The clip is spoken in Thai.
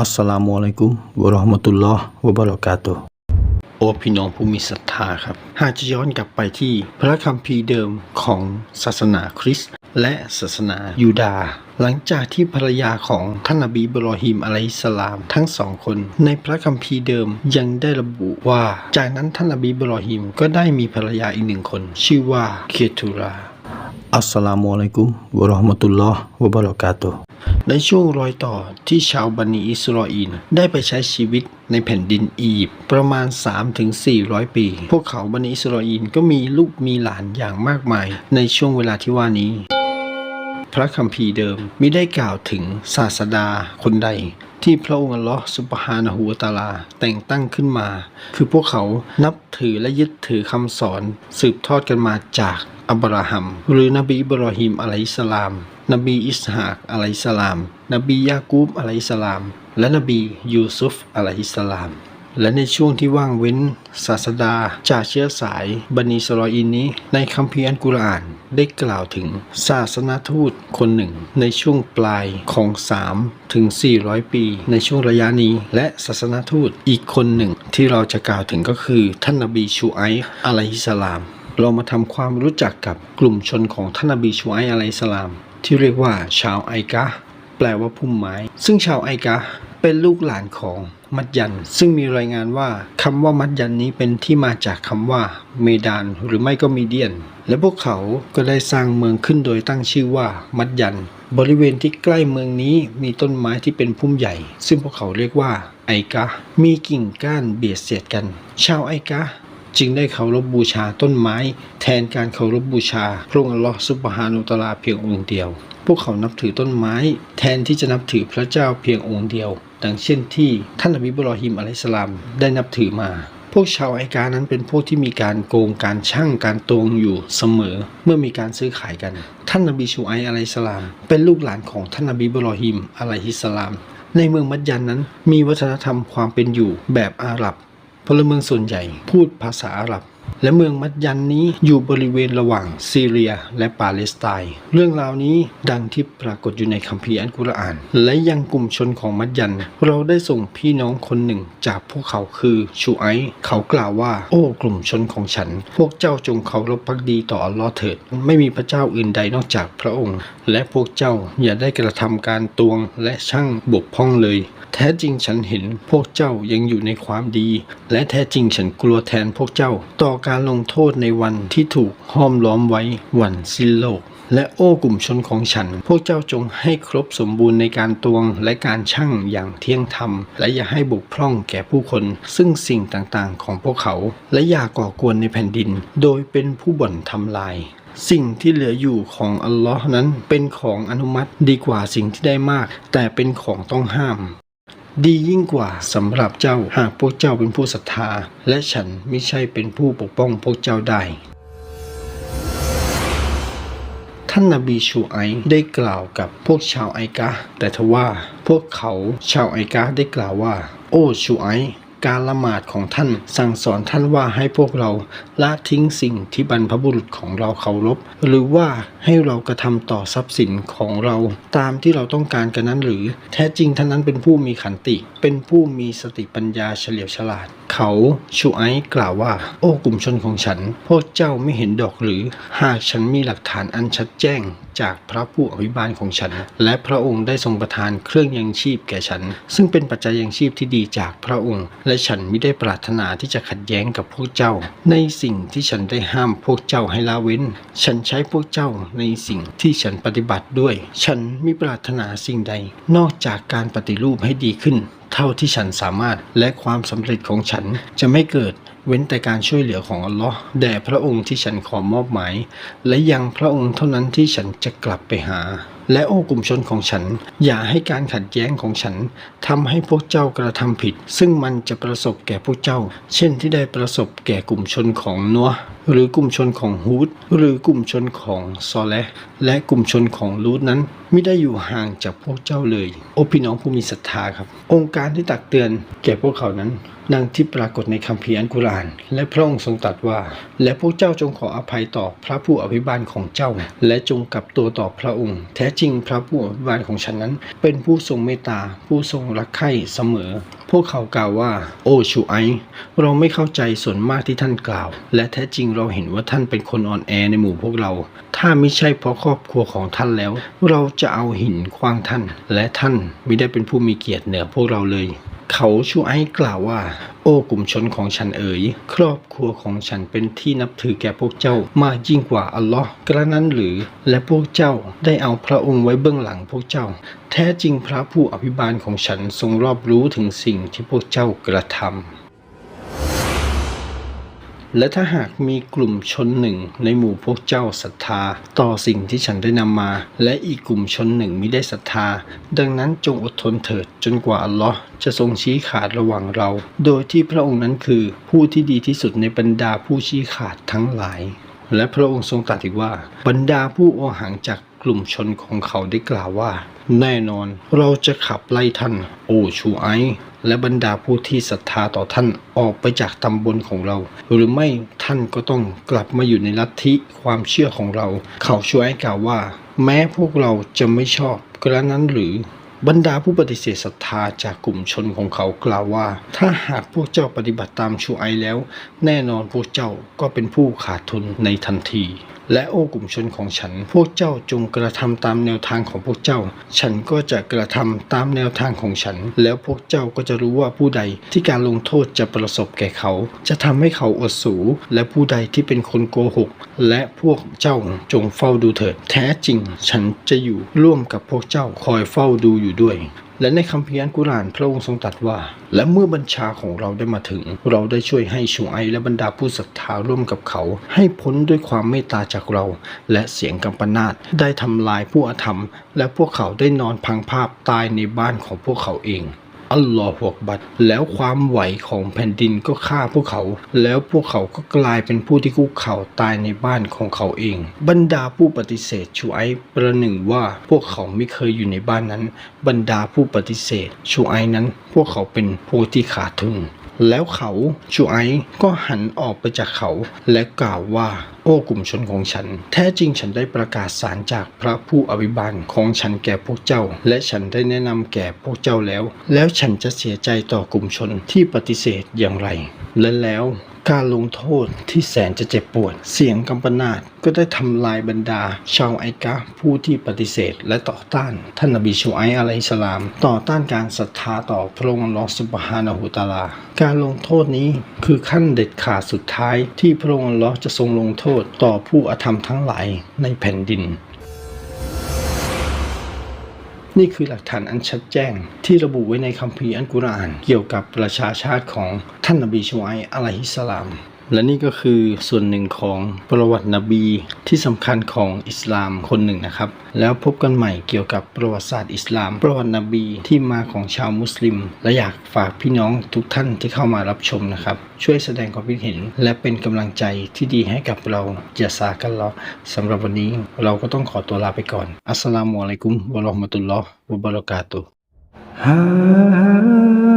อัสสลามุอะลัยกุมวะเราะห์มะตุลลอฮ์วะบะเราะกาตุฮ์โอพี่น้องผู้มีศรัทธาครับ หากจะย้อนกลับไปที่พระคัมภีร์เดิมของศาสนาคริสต์และศาสนายูดาห์หลังจากที่ภรรยาของท่านนบีอิบรอฮิมอะลัยสลาม ทั้งสองคน ในพระคัมภีร์เดิมยังได้ระบุว่า จากนั้นท่านนบีอิบรอฮิมก็ได้มีภรรยาอีกหนึ่งคน ชื่อว่าเคทูรา อัสสลามุอะลัยกุมวะราะห์มะตุลลอฮ์วะบะเราะกาตุในช่วงรอยต่อที่ชาวบันิอิสราเอลได้ไปใช้ชีวิตในแผ่นดินอียิปต์ประมาณ 3-400 ปี พวกเขาบันิอิสราเอลก็มีลูกมีหลานอย่างมากมายในช่วงเวลาที่ว่านี้ พระคัมภีร์เดิมมิได้กล่าวถึงศาสดาคนใด ที่พระองค์ลอสุบฮานะฮูวตาลา แต่งตั้งขึ้นมา คือพวกเขานับถือและยึดถือคำสอน สืบทอดกันมาจากอับราฮัม หรือนบีอิบรอฮิมอะลัยสลาม นบีอิสฮากอะลัยสลาม นบียากูบอะลัยสลาม และนบียูซุฟอะลัยสลามและในช่วงที่ว่างเว้นศาสดาจากเชื้อสายบันิสรออีนนี้ ในคัมภีร์อัลกุรอาน ได้กล่าวถึงศาสนาทูตคนหนึ่ง ในช่วงปลายของ 3 ถึง 400 ปี ในช่วงระยะนี้ และศาสนาทูตอีกคนหนึ่ง ที่เราจะกล่าวถึงก็คือ ท่านนบีชูไออะลัยฮิสลาม เรามาทำความรู้จักกับกลุ่มชนของท่านนบีชูไออะลัยฮิสลาม ที่เรียกว่าชาวไอกะแปลว่าพุ่มไม้ ซึ่งชาวไอกะ เป็นลูกหลานของมัดยัน ซึ่งมีรายงานว่าคำว่ามัดยันนี้เป็นที่มาจากคำว่า เมดานหรือไม่ก็มีเดียน และพวกเขาก็ได้สร้างเมืองขึ้นโดยตั้งชื่อว่ามัดยัน บริเวณที่ใกล้เมืองนี้มีต้นไม้ที่เป็นพุ่มใหญ่ ซึ่งพวกเขาเรียกว่าไอกะ มีกิ่งก้านเบียดเสียดกัน ชาวไอกะ จึงได้เคารพบูชาต้นไม้ แทนการเคารพบูชา พระองค์อัลลอฮฺซุบฮานุตลาเพียงองค์เดียว พวกเขานับถือต้นไม้ แทนที่จะนับถือพระเจ้าเพียงองค์เดียว ดังเช่นที่ท่านนบีอิบรอฮิมอะลัยสลามได้นับถือมาพวกชาวไอกานั้นเป็นพวกที่มีการโกงการช่างการตวงอยู่เสมอ เมื่อมีการซื้อขายกัน ท่านนบีชูไออะลัยสลาม เป็นลูกหลานของท่านนบีบรอฮิมอะลัยฮิสสลาม ในเมืองมัดยันนั้นมีวัฒนธรรมความเป็นอยู่แบบอาหรับ พลเมืองส่วนใหญ่พูดภาษาอาหรับ และเมืองมัดยันนี้อยู่บริเวณระหว่างซีเรียและปาเลสไตน์เรื่องราวนี้ดังที่ปรากฏอยู่ในคัมภีร์อัลกุรอาน และยังกลุ่มชนของมัดยัน เราได้ส่งพี่น้องคนหนึ่งจากพวกเขาคือชูไอเขากล่าวว่า โอ้กลุ่มชนของฉัน พวกเจ้าจงเคารพพักดีต่ออัลลอฮ์เถิด ไม่มีพระเจ้าอื่นใดนอกจากพระองค์ และพวกเจ้าอย่าได้กระทำการตวงและช่างบกพร่องเลย แท้จริงฉันเห็นพวกเจ้ายังอยู่ในความดี และแท้จริงฉันกลัวแทนพวกเจ้าต่อการลงโทษในวันที่ถูกห้อมล้อมไว้วันสิ้นโลก และโอ้กลุ่มชนของฉัน พวกเจ้าจงให้ครบสมบูรณ์ในการตวงและการชั่งอย่างเที่ยงธรรม และอย่าให้บกพร่องแก่ผู้คน ซึ่งสิ่งต่างๆ ของพวกเขา และอย่าก่อกวนในแผ่นดิน โดยเป็นผู้บ่นทำลายสิ่งที่เหลืออยู่ของอัลลอฮ์นั้นเป็นของอนุมัติดีกว่าสิ่งที่ได้มาก แต่เป็นของต้องห้าม ดียิ่งกว่าสำหรับเจ้าหากพวกเจ้าเป็นผู้ศรัทธา และฉันไม่ใช่เป็นผู้ปกป้องพวกเจ้าได้ท่านนาบีชูไอได้กล่าวกับพวกชาวไอกะแต่ทว่าพวกเขาชาวไอกะได้กล่าวว่า โอ้ชูไอ การละหมาดของท่านสั่งสอนท่านว่าให้พวกเราละทิ้งสิ่งที่บรรพบุรุษของเราเคารพ หรือว่าให้เรากระทำต่อทรัพย์สินของเราตามที่เราต้องการกันนั้นหรือ แท้จริงท่านนั้นเป็นผู้มีขันติ เป็นผู้มีสติปัญญาเฉลียวฉลาด เขาชูไอซ์กล่าวว่า โอ้กลุ่มชนของฉัน พวกเจ้าไม่เห็นดอกหรือ หากฉันมีหลักฐานอันชัดแจ้ง จากพระผู้อภิบาลของฉัน และพระองค์ได้ทรงประทานเครื่องยังชีพแก่ฉัน ซึ่งเป็นปัจจัยยังชีพที่ดีจากพระองค์ และฉันไม่ได้ปรารถนาที่จะขัดแย้งกับพวกเจ้า ในสิ่งที่ฉันได้ห้ามพวกเจ้าให้ละเว้น ฉันใช้พวกเจ้าในสิ่งที่ฉันปฏิบัติด้วย ฉันไม่ปรารถนาสิ่งใด นอกจากการปฏิรูปให้ดีขึ้น เท่าที่ฉันสามารถและความสำเร็จของฉันจะไม่เกิดเว้นแต่การช่วยเหลือของอัลลอฮ์แด่พระองค์ที่ฉันขอมอบหมาย และยังพระองค์เท่านั้นที่ฉันจะกลับไปหา และโอ้กลุ่มชนของฉัน อย่าให้การขัดแย้งของฉันทำให้พวกเจ้ากระทำผิด ซึ่งมันจะประสบแก่พวกเจ้า เช่นที่ได้ประสบแก่กลุ่มชนของนัวหรือกลุ่มชนของฮูดหรือกลุ่มชนของซอเลและกลุ่มชนของลูดนั้นไม่ได้อยู่ห่างจากพวกเจ้าเลย โอพี่น้องผู้มีศรัทธาครับ องค์การที่ตักเตือนแก่พวกเขานั้นดังที่ปรากฏในคัมภีร์อัลกุรอาน และพระองค์ทรงตรัสว่า และพวกเจ้าจงขออภัยต่อพระผู้อภิบาลของเจ้า และจงกลับตัวต่อพระองค์ แท้จริงพระผู้อภิบาลของฉันนั้น เป็นผู้ทรงเมตตา ผู้ทรงรักใคร่เสมอ พวกเขากล่าวว่า โอชูไอเราไม่เข้าใจส่วนมากที่ท่านกล่าว และแท้จริงเราเห็นว่าท่านเป็นคนอ่อนแอในหมู่พวกเรา ถ้าไม่ใช่เพราะครอบครัวของท่านแล้ว เราจะเอาหินคว้างท่าน และท่านไม่ได้เป็นผู้มีเกียรติเหนือพวกเราเลย เขาชูไอ้กล่าวว่า โอ้กลุ่มชนของฉันเอ๋ย ครอบครัวของฉันเป็นที่นับถือแก่พวกเจ้ามากยิ่งกว่าอัลลอฮ์กระนั้นหรือ และพวกเจ้าได้เอาพระองค์ไว้เบื้องหลังพวกเจ้า แท้จริงพระผู้อภิบาลของฉันทรงรอบรู้ถึงสิ่งที่พวกเจ้ากระทำ และถ้าหากมีกลุ่มชนหนึ่งในหมู่พวกเจ้าศรัทธา ต่อสิ่งที่ฉันได้นำมา และอีกกลุ่มชนหนึ่งมิได้ศรัทธา ดังนั้นจงอดทนเถิดจนกว่าอัลลอฮ์จะทรงชี้ขาดระหว่างเรา โดยที่พระองค์นั้นคือผู้ที่ดีที่สุดในบรรดาผู้ชี้ขาดทั้งหลาย และพระองค์ทรงตรัสอีกว่า บรรดาผู้โอหังจากกลุ่มชนของเขาได้กล่าวว่า แน่นอนเราจะขับไล่ท่าน โอชูไอ และบรรดาผู้ที่ศรัทธาต่อท่านออกไปจากตำบลของเรา หรือไม่ท่านก็ต้องกลับมาอยู่ในลัทธิความเชื่อของเรา เขาช่วยกล่าวว่า แม้พวกเราจะไม่ชอบกระนั้นหรือบรรดาผู้ปฏิเสธศรัทธาจากกลุ่มชนของเขากล่าวว่า ถ้าหากพวกเจ้าปฏิบัติตามชูไอแล้ว แน่นอนพวกเจ้าก็เป็นผู้ขาดทุนในทันที และโอ้กลุ่มชนของฉัน พวกเจ้าจงกระทำตามแนวทางของพวกเจ้า ฉันก็จะกระทำตามแนวทางของฉัน แล้วพวกเจ้าก็จะรู้ว่าผู้ใดที่การลงโทษจะประสบแก่เขา จะทำให้เขาอดสู และผู้ใดที่เป็นคนโกหก และพวกเจ้าจงเฝ้าดูเถิด แท้จริง ฉันจะอยู่ร่วมกับพวกเจ้าคอยเฝ้าดูอยู่ด้วย และในคัมภีร์กุรานพระองค์ทรงตรัสว่า และเมื่อบัญชาของเราได้มาถึง เราได้ช่วยให้ชูไอและบรรดาผู้ศรัทธาร่วมกับเขา ให้พ้นด้วยความเมตตาจากเรา และเสียงกำปนาตได้ทำลายผู้อธรรม และพวกเขาได้นอนพังภาพตายในบ้านของพวกเขาเอง อัลลอฮฺอักบัดแล้วความไหวของแผ่นดินก็ฆ่าพวกเขา แล้วพวกเขาก็กลายเป็นผู้ที่คุกเข่าตายในบ้านของเขาเอง บรรดาผู้ปฏิเสธชูไอประหนึ่งว่าพวกเขาไม่เคยอยู่ในบ้านนั้น บรรดาผู้ปฏิเสธชูไอนั้น พวกเขาเป็นผู้ที่ขาดทุนแล้วเขาชูไอก็หันออกไปจากเขาและกล่าวว่า อ้กลุ่มชนของฉัน แท้จริงฉันได้ประกาศสารจากพระผู้อภิบาลของฉันแก่พวกเจ้า และฉันได้แนะนำแก่พวกเจ้าแล้ว แล้วฉันจะเสียใจต่อกลุ่มชนที่ปฏิเสธอย่างไร และแล้วการลงโทษที่แสนจะเจ็บปวด เสียงกัมปนาตก็ได้ทำลายบรรดา ชาวไอกะผู้ที่ปฏิเสธและต่อต้าน ท่านนบีชูไออะลัยฮิสลาม ต่อต้านการศรัทธาต่อพระองค์ลอสุบฮานะฮูตาลา การลงโทษนี้คือขั้นเด็ดขาดสุดท้ายที่พระองค์ลอจะทรงลงโทษต่อผู้อธรรมทั้งหลายในแผ่นดิน นี่คือหลักฐานอันชัดแจ้งที่ระบุไว้ในคัมภีร์อัลกุรอาน เกี่ยวกับประชาชาติของท่านนบีชูไออะลัยฮิสสลาม และนี่ก็คือส่วนหนึ่งของประวัตินบีที่สำคัญของอิสลามคนหนึ่งนะครับ แล้วพบกันใหม่เกี่ยวกับประวัติศาสตร์อิสลาม ประวัตินบีที่มาของชาวมุสลิม และอยากฝากพี่น้องทุกท่านที่เข้ามารับชมนะครับ ช่วยแสดงความคิดเห็น และเป็นกำลังใจที่ดีให้กับเราอย่าสากันรอสำหรับวันนี้เราก็ต้องขอตัวลาไปก่อน อัสสลามุอะลัยกุมวะราะห์มะตุลลอฮ์วะบะเราะกาตุฮ์